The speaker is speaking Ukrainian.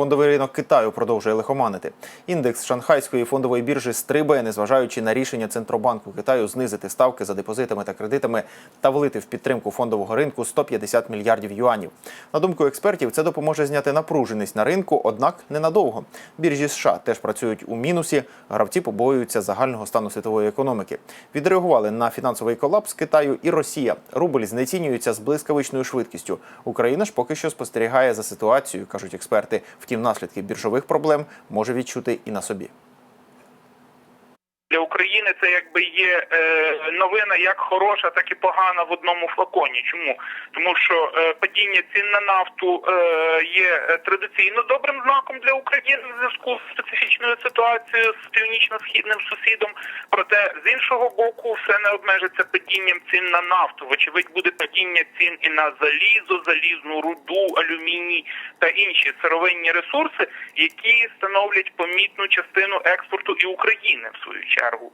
Фондовий ринок Китаю продовжує лихоманити. Індекс шанхайської фондової біржі стрибає, незважаючи на рішення Центробанку Китаю знизити ставки за депозитами та кредитами та влити в підтримку фондового ринку 150 мільярдів юанів. На думку експертів, це допоможе зняти напруженість на ринку, однак ненадовго. Біржі США теж працюють у мінусі. Гравці побоюються загального стану світової економіки. Відреагували на фінансовий колапс Китаю і Росія. Рубль знецінюється з блискавичною швидкістю. Україна ж поки що спостерігає за ситуацією, кажуть експерти. Втім, наслідки біржових проблем може відчути і на собі. Для України це якби є е, новина як хороша, так і погана в одному флаконі. Чому? Тому що е, падіння цін на нафту е, є традиційно добрим знаком для України в зв'язку з специфічною ситуацією з північно-східним сусідом. Проте з іншого боку, все не обмежиться падінням цін на нафту. Вочевидь, буде падіння цін і на залізо, залізну руду, алюміній та інші сировинні ресурси, які становлять помітну частину експорту і України в свою чергу. Chargo